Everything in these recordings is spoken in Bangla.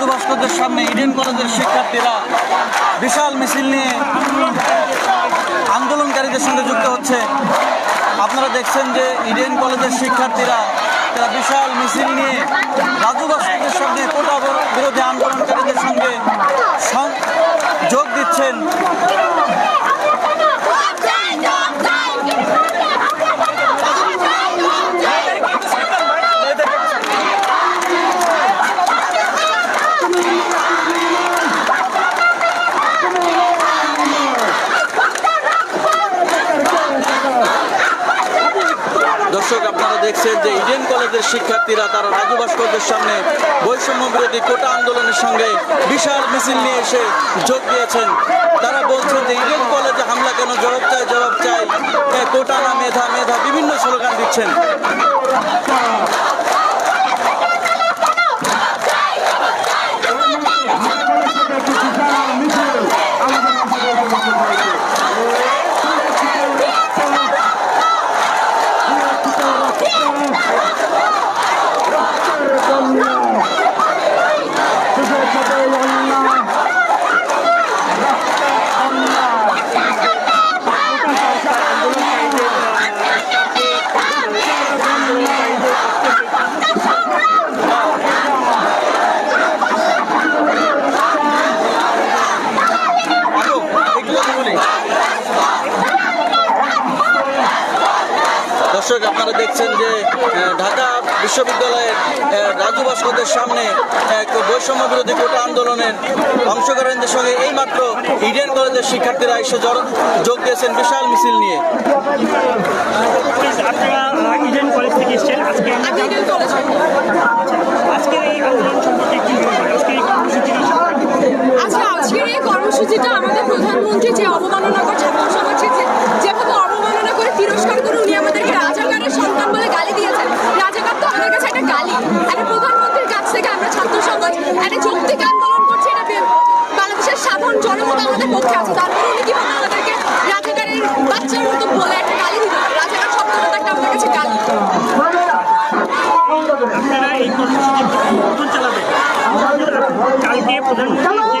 রাজু ভাস্করদের সামনে, ইডেন কলেজের শিক্ষার্থীরা বিশাল মিছিল নিয়ে আন্দোলনকারীদের সঙ্গে যুক্ত হচ্ছে। আপনারা দেখছেন যে ইডেন কলেজের শিক্ষার্থীরা, তারা বিশাল মিছিল নিয়ে রাজু ভাস্করদের সামনে কোটা বিরোধী আন্দোলনকারীদের সঙ্গে যোগ দিচ্ছেন। দর্শক, আপনারা দেখছেন যে ইডেন কলেজের শিক্ষার্থীরা তারা রাজু ভাস্করদের সামনে বৈষম্য বিরোধী কোটা আন্দোলনের সঙ্গে বিশাল মিছিল নিয়ে এসে যোগ দিয়েছেন। তারা বলছেন যে ইডেন কলেজে হামলা কেন? জবাব চায়, জবাব চাই কোটা না মেধা মেধা বিভিন্ন স্লোগান দিচ্ছেন। দর্শক, আপনারা দেখছেন যে ঢাকা বিশ্ববিদ্যালয়ের রাজু ভাস্করদের সামনে, এক বৈষম্য বিরোধী কোটা আন্দোলনের অংশগ্রহণদের সঙ্গে এইমাত্র ইডেন কলেজের শিক্ষার্থীরা এসে যোগ দিয়েছেন বিশাল মিছিল নিয়ে। আজকে আজকের এই আন্দোলন সম্পর্কে কি বলবেন আজকের এই কর্মসূচিটা সম্পর্কে আচ্ছা আজকের এই কর্মসূচিটা আমাদের প্রধানমন্ত্রী যে অবমাননা করে ছাত্র সমাজকে যে যেভাবে অবমাননা করে তিরস্কার করে উনি আমাদেরকে রাজাকারের সন্তান বলে গালি দিয়েছেন রাজাকার তো আমাদের কাছে একটা গালি একটা প্রধানমন্ত্রীর কাছ থেকে আমরা ছাত্র সমাজ একটা যৌক্তিক আন্দোলন করছি এটা বে- বাংলাদেশের সাধারণ জনমত আমাদের পক্ষে আছে তারপরে উনি কীভাবে আমাদেরকে রাজাকারের বাচ্চার মতো বলে একটা গালি দিল? রাজাকার শব্দটা একটা আমার কাছে গালি আপনারা এই কর্মসূচি চালাবেন। কালকে প্রধানমন্ত্রী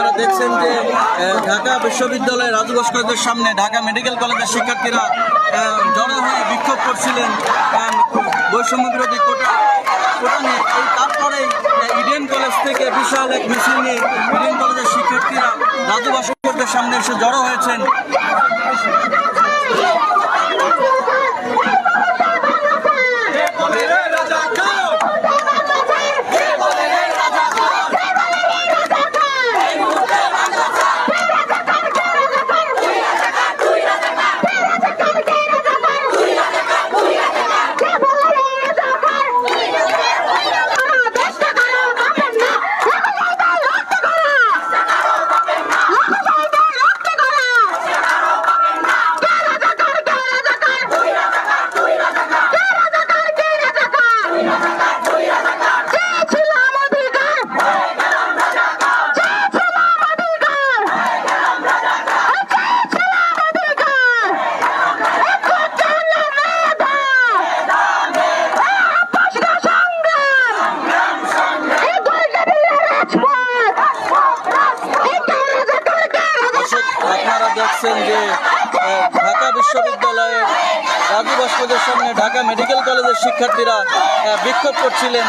আপনারা দেখছেন যে ঢাকা বিশ্ববিদ্যালয়ের রাজু ভাস্করদের সামনে ঢাকা মেডিকেল কলেজের শিক্ষার্থীরা জড়ো হয়ে বিক্ষোভ করছিলেন বৈষম্য বিরোধী কোটা কোটা নিয়ে। তারপরে ইডেন কলেজ থেকে বিশাল এক মিছিল নিয়ে ইডেন কলেজের শিক্ষার্থীরা রাজু ভাস্করদের সামনে এসে জড়ো হয়েছেন। দেখছেন যে ঢাকা বিশ্ববিদ্যালয়ের রাজু হাসপাতালের সামনে ঢাকা মেডিকেল কলেজের শিক্ষার্থীরা বিক্ষোভ করছিলেন।